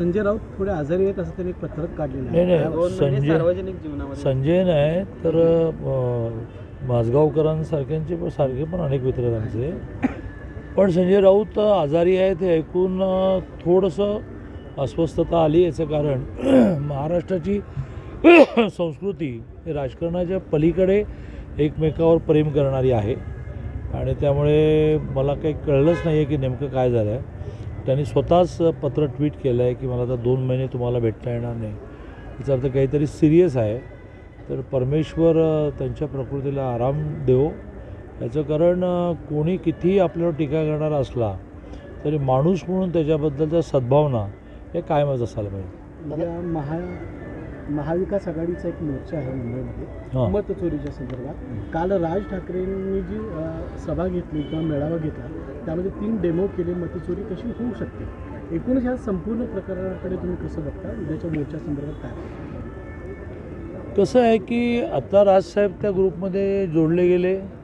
संजय राऊत थोडे आजारी आहेत असं त्यांनी पत्रक काढलेलं नाही नाही संजय सार्वजनिक जीवनामध्ये. संजय नाही तर अं, माझगावकरांसारख्यांचे पण सारखे पण अनेक मित्र आहेत आमचे. पण संजय राऊत आजारी आहेत हे ऐकून अं, थोडंसं अस्वस्थता आली याचं कारण महाराष्ट्राची संस्कृती ही राजकारणाच्या पलीकडे एकमेकावर प्रेम करणारी आहे. आणि त्यामुळे मला काही कळलंच नाही आहे की नेमकं काय झालं आहे त्यांनी स्वतःच पत्र ट्विट केलं आहे की मला आता दोन महिने तुम्हाला भेटता येणार नाही. याचा अर्थ काहीतरी सिरियस आहे. तर परमेश्वर त्यांच्या प्रकृतीला आराम देव. याचं कारण कोणी कितीही आपल्यावर टीका करणारा असला तरी माणूस म्हणून त्याच्याबद्दलच्या सद्भावना हे कायमच असायला पाहिजे. महा महाविकास आघाडीचा एक मोर्चा आहे मुंबईमध्ये. हां. मत चोरीच्या संदर्भात. काल राज ठाकरेंनी जी सभा घेतली किंवा मेळावा घेतला त्यामध्ये तीन डेमो केले. मतचोरी कशी होऊ शकते? एकूणच ह्या संपूर्ण प्रकरणाकडे तुम्ही कसं बघता? उद्याच्या मोर्चा संदर्भात काय? कसं आहे की आता राजसाहेब त्या ग्रुपमध्ये जोडले गेले.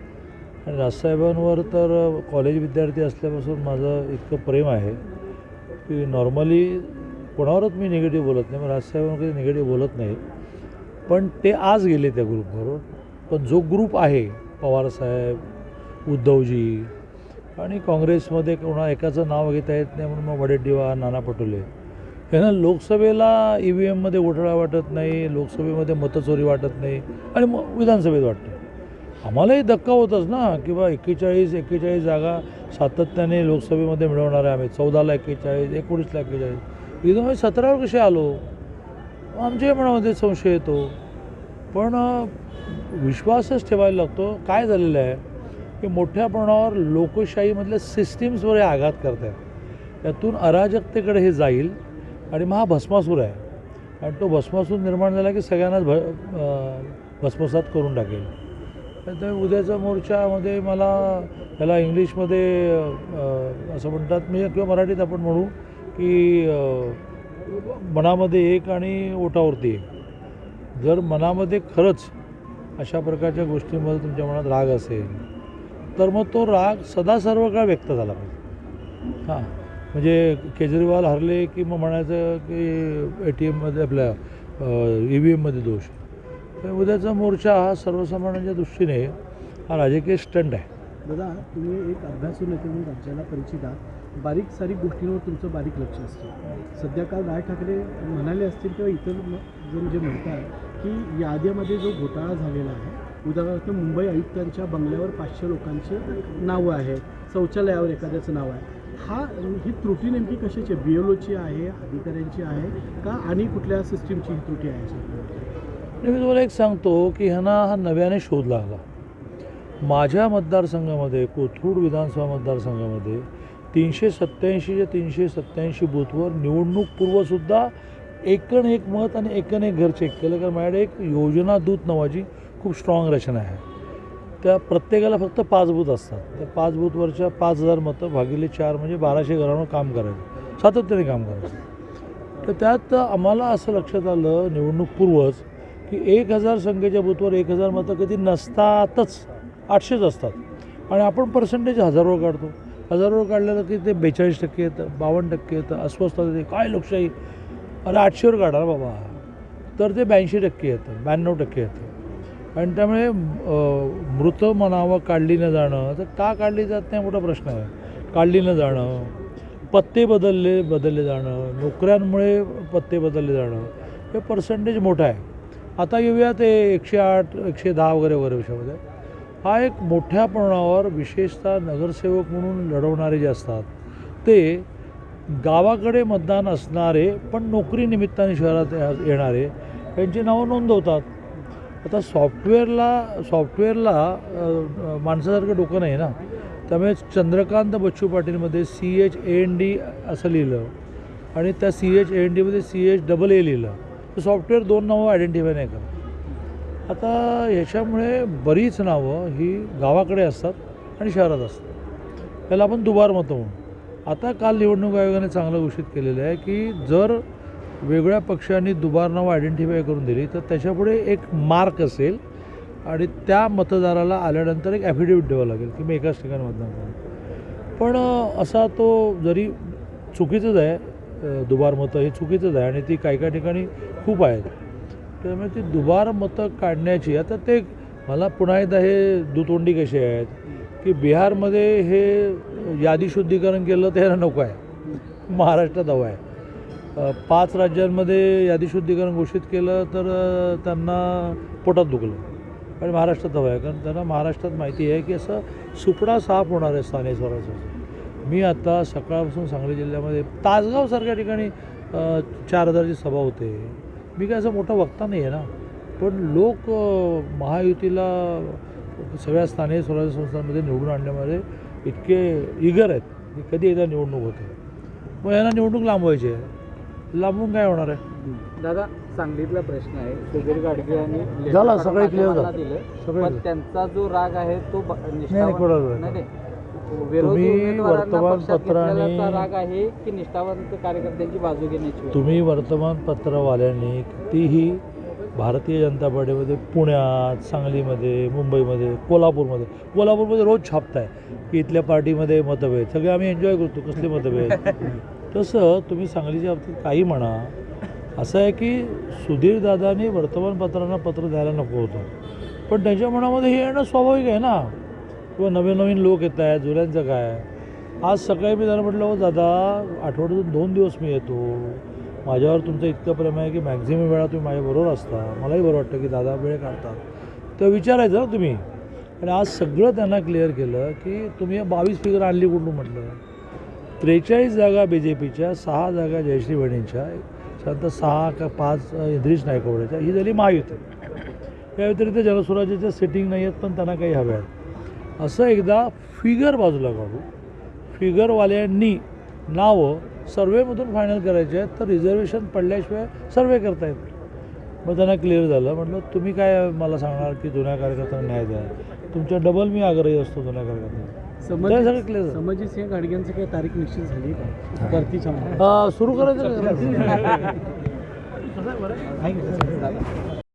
आणि राजसाहेबांवर तर कॉलेज विद्यार्थी असल्यापासून माझं इतकं प्रेम आहे की नॉर्मली कोणावरच मी निगेटिव्ह बोलत नाही मग राजसाहेबांवर कधी निगेटिव्ह बोलत नाही. पण ते आज गेले त्या ग्रुपबरोबर पण जो ग्रुप आहे पवारसाहेब उद्धवजी आणि काँग्रेसमध्ये कोणा एकाचं नाव घेता येत नाही म्हणून मग वडेट्टीवार नाना पटोले. यांना लोकसभेला ई व्ही एममध्ये घोटाळा वाटत नाही लोकसभेमध्ये मतचोरी वाटत नाही आणि मग विधानसभेत वाटतं. आम्हालाही धक्का होतच ना की बा एक्केचाळीस एक्केचाळीस जागा सातत्याने लोकसभेमध्ये मिळवणार आहे आम्ही. चौदाला एक्केचाळीस एकोणीसला एक्केचाळीस. इथं सतरावर कसे आलो? आमच्या मनामध्ये संशय येतो. पण विश्वासच ठेवायला लागतो. काय झालेलं आहे? की मोठ्या प्रमाणावर लोकशाहीमधल्या सिस्टीम्सवर हे आघात करत आहेत त्यातून अराजकतेकडे हे जाईल आणि मग हा भस्मासूर आहे. आणि तो भस्मासूर निर्माण झाला की सगळ्यांनाच भ भस्मसात करून टाकेल. तर उद्याच्या मोर्चामध्ये मला त्याला इंग्लिशमध्ये असं म्हणतात म्हणजे किंवा मराठीत आपण म्हणू की मनामध्ये एक आणि ओटावरती एक. जर मनामध्ये खरंच अशा प्रकारच्या गोष्टींमध्ये तुमच्या मनात राग असेल तर मग तो राग सदा सर्व काळ व्यक्त झाला पाहिजे. हां. म्हणजे केजरीवाल हरले की मग म्हणायचं की ए टी एममध्ये आपल्या ई व्ही एममध्ये दोष. तर उद्याचा मोर्चा हा सर्वसामान्यांच्या दृष्टीने हा राजकीय स्टंट आहे. दादा तुम्ही एक अभ्यासू नेते म्हणून राज्याला परिचित आहात. बारीक सारीक गोष्टींवर तुमचं बारीक लक्ष असतं. सध्या काल राज ठाकरे म्हणाले असतील किंवा इतर जण जे म्हणतात की यादीमध्ये जो घोटाळा झालेला आहे उदाहरणार्थ मुंबई आयुक्तांच्या बंगल्यावर पाचशे लोकांची नावं आहेत शौचालयावर एखाद्याचं नाव आहे. हा ही त्रुटी नेमकी कशाची आहे? बी एल ओची आहे अधिकाऱ्यांची आहे का आणि कुठल्या सिस्टीमची ही त्रुटी आहे? मी तुम्हाला एक सांगतो की ह्यांना हा नव्याने शोध लागला. माझ्या मतदारसंघामध्ये कोथरूड विधानसभा मतदारसंघामध्ये तीनशे सत्त्याऐंशीच्या तीनशे सत्त्याऐंशी बूथवर निवडणूकपूर्वसुद्धा एकण एक मत आणि एकण एक घर चेक केलं. कारण माझ्याकडे एक योजना दूत नावाची खूप स्ट्रॉंग रचना आहे. त्या प्रत्येकाला फक्त पाच बूथ असतात. त्या पाच बूथवरच्या पाच हजार मतं भागिले चार म्हणजे बाराशे घरांवर काम करायचं. सातत्याने काम करायचं. तर त्यात आम्हाला असं लक्षात आलं निवडणूकपूर्वच की एक हजार संख्येच्या बूथवर एक हजार मतं कधी नसतातच. आठशेच असतात. आणि आपण पर्सेंटेज हजारोवर काढतो. हजारोवर काढलेलं की ते बेचाळीस टक्के येतं बावन्न टक्के येतं अस्वस्थ येते काय लोकशाही? अरे आठशेवर काढा बाबा. तर ते ब्याऐंशी टक्के येतं ब्याण्णव टक्के येतं. आणि त्यामुळे मृत मनावं काढली न जाणं तर का काढली जात नाही मोठा प्रश्न आहे. काढली न जाणं पत्ते बदलले बदलले जाणं नोकऱ्यांमुळे पत्ते बदलले जाणं हे पर्सेंटेज मोठं आहे. आता येऊया ते एकशे आठ एकशे दहा वगैरे वगैरे विषयामध्ये हा एक मोठ्या प्रमाणावर विशेषतः नगरसेवक म्हणून लढवणारे जे असतात ते गावाकडे मतदान असणारे पण नोकरीनिमित्ताने शहरात येणारे यांची नावं नोंदवतात. आता सॉफ्टवेअरला सॉफ्टवेअरला माणसासारखं डोकं नाही ना. त्यामुळे Chandrakant Bachchu पाटीलमध्ये C H A N D असं लिहिलं आणि त्या सी एच ए एन डीमध्ये सी एच डबल ए लिहिलं. तर सॉफ्टवेअर दोन नावं आयडेंटिफाय नाही करत. आता ह्याच्यामुळे बरीच नावं ही गावाकडे असतात आणि शहरात असतात. त्याला आपण दुबार मतं म्हणू. आता काल निवडणूक आयोगाने चांगलं घोषित केलेलं आहे की जर वेगळ्या पक्षांनी दुबार नावं आयडेंटिफाय करून दिली तर त्याच्यापुढे एक मार्क असेल आणि त्या मतदाराला आल्यानंतर एक ॲफिडेविट द्यावं लागेल की मी एकाच ठिकाणी मतदान करू पण असा तो जरी चुकीचंच आहे दुबार मतं हे चुकीचंच आहे आणि ती काही काही ठिकाणी खूप आहेत. त्यामुळे ती दुबार मतं काढण्याची आता ते मला पुन्हा एकदा हे दुतोंडी कशी आहेत की बिहारमध्ये हे यादी शुद्धीकरण केलं तर ह्याला नको आहे. महाराष्ट्रात हवं आहे. पाच राज्यांमध्ये यादी शुद्धीकरण घोषित केलं तर त्यांना पोटात दुखलं. आणि महाराष्ट्रात हवं आहे. कारण त्यांना महाराष्ट्रात माहिती आहे की असं सुपडा साफ होणार आहे स्थानिक स्वराज्याचं मी आता सकाळपासून सांगली जिल्ह्यामध्ये तासगावसारख्या ठिकाणी चार हजारची सभा होते. मी काय असं मोठा वक्ता नाही आहे ना. पण लोक महायुतीला सगळ्या स्थानिक स्वराज्य संस्थांमध्ये निवडून आणण्यामध्ये इतके इगर आहेत की कधी एकदा निवडणूक होते. मग यांना निवडणूक लांबवायची आहे. लांबून काय होणार आहे? दादा सांगलीतला प्रश्न आहे. सुधीर गाडगे यांनी letter झालं, सगळे माध्यमांना झालं. दिलं सगळे. त्यांचा जो राग आहे तो नाही, विरोधी तुम्ही उमेदवारांना पक्षात वर्तमानपत्राने- घेतलेल्याचा राग आहे की निष्ठावंत कार्यकर्त्यांची बाजू घेण्याची वेळ? तुम्ही वर्तमानपत्रवाल्यांनी कितीही भारतीय जनता पार्टीमध्ये पुण्यात सांगलीमध्ये मुंबईमध्ये कोल्हापूरमध्ये कोल्हापूरमध्ये रोज छापताय की इथल्या पार्टीमध्ये मतभेद. सगळे आम्ही एन्जॉय करतो कसले मतभेद? तसं तुम्ही सांगलीच्या बाबतीत काही म्हणा. असं आहे की सुधीर दादांनी वर्तमानपत्रांना पत्र द्यायला नको होतं. पण त्यांच्या मनामध्ये हे येणं स्वाभाविक आहे ना. किंवा नवीन नवीन लोक येत आहेत जुन्यांचं काय आज सकाळी मी त्याला म्हटलं हो दादा आठवड्यातून दोन दिवस मी येतो. माझ्यावर तुमचं इतकं प्रेम आहे की मॅक्झिमम वेळा तुम्ही माझ्याबरोबर असता. मलाही बरं वाटतं की दादा वेळ काढतात. तर विचारायचं ना तुम्ही. आणि आज सगळं त्यांना क्लिअर केलं की तुम्ही बावीस फिगर आणली कुठून म्हटलं? त्रेचाळीस जागा बी जे पीच्या सहा जागा जयश्री वहिनींच्या त्यानंतर सहा का पाच इंद्रिश नायकवड्याच्या. ही झाली महायुती. या व्यतिरिक्त जनस्वराज्याच्या सेटिंग नाही आहेत पण त्यांना काही हव्या आहेत. असं एकदा फिगर बाजूला काढू. फिगरवाल्यांनी नावं सर्वेमधून फायनल करायचे आहेत तर रिझर्वेशन पडल्याशिवाय सर्वे करता येत मग त्यांना क्लिअर झालं. म्हटलं तुम्ही काय मला सांगणार की जुन्या कार्यकर्त्यांना न्याय द्या? तुमच्या डबल मी आग्रही असतो जुन्या कार्यकर्त्यांना. सगळं clear झालं. समजित सिंह गाडग्यांची काही तारीख निश्चित झाली का? सुरू करायचं?